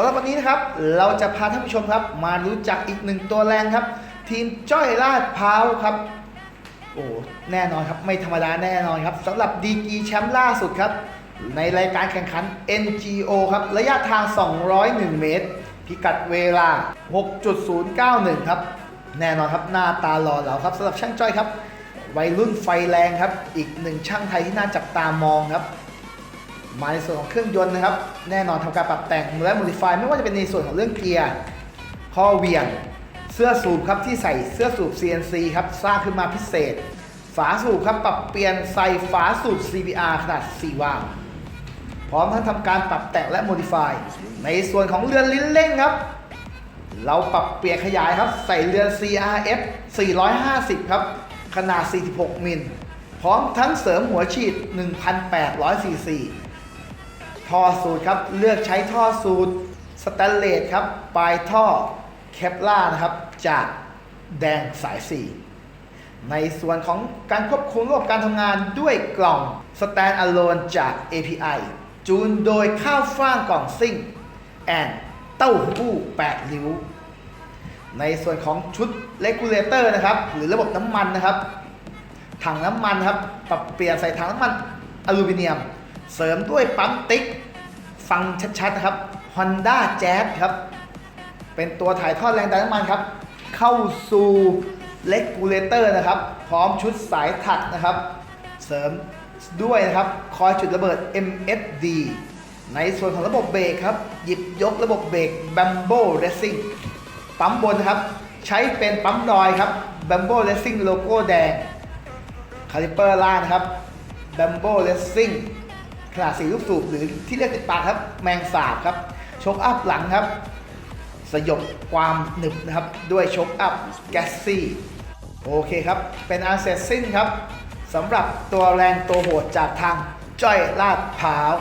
ำหรับวันนี้นะครับ เราจะพาท่านผู้ชมครับ มารู้จักอีกหนึ่งตัวแรงครับ ทีมจ้อยลาดพร้าวครับโอ้แน่นอนครับไม่ธรรมดาแน่นอนครับสำหรับดีกีแชมป์ล่าสุดครับ ในรายการแข่งขัน NGO ครับ ระยะทาง 201 เมตร พิกัดเวลา 6.091 ครับ แน่นอนครับหน้าตาหล่อเหลาครับสำหรับช่างจ้อยครับ วัยรุ่นไฟแรงครับ อีกหนึ่งช่างไทยที่น่าจับตามองครับ มาในส่วนของเครื่องยนต์นะครับ แน่นอนทำการปรับแต่งและ modify ไม่ว่าจะเป็นในส่วนของเรื่องเกียร์ข้อเหวี่ยง เสื้อสูบครับที่ใส่เสื้อสูบ CNC ครับสร้างขึ้นมาพิเศษ ฝาสูบครับปรับเปลี่ยนใส่ฝาสูบ CBR ขนาด 4 วาล์วพร้อมทั้งทำการปรับแต่งและ modify ในส่วนของเรือนลิ้นเร่งครับ เราปรับเปลี่ยนขยายครับ ใส่เรือน CRF 450 ครับ ขนาด 46 มิล พร้อมทั้งเสริมหัวฉีด 1,800ซีซี ท่อสูตรครับ เลือกใช้ท่อสูตรสแตนเลสครับ ปลายท่อเคปล่านะครับ จากแดงสาย 4 ในส่วนของการควบคุมระบบการทำงานด้วยกล่อง Stand Alone จาก API จูนโดยข้าวฟ่างกล่องซิ่งแอนเต้าหู้8ริ้ว ในส่วนของชุดเลกูเลเตอร์นะครับ หรือระบบน้ำมันนะครับ ถังน้ำมันครับ ปรับเปลี่ยนใส่ถังน้ำมันอลูมิเนียม เสริมด้วยปั๊มติ๊ก ฟังชัดๆนะครับ Honda Jazz ครับ เป็นตัวถ่ายทอดแรงดันน้ำมันครับ เข้าสู่เลกูเลเตอร์นะครับ พร้อมชุดสายถักนะครับ เสริมด้วยนะครับ คอยจุดระเบิด MSD ในส่วนของระบบเบรกครับ หยิบยกระบบเบรก Bambo Racing ปั๊มบนนะครับ ใช้เป็นปั๊มดอยครับ Bambo Racing โลโก้แดง คาลิเปอร์ล่างนะครับ Bambo Racing ขนาดสีลูกสูบหรือที่เรียกติดปากครับ แมงสาบครับชกอัพหลังครับ สยบความหนึบนะครับ ด้วยชกอัพแกสซี่โอเคครับ เป็นอันเสร็จสิ้นครับสำหรับตัวแรงตัวโหดจากทางจ้อยลาดพร้าว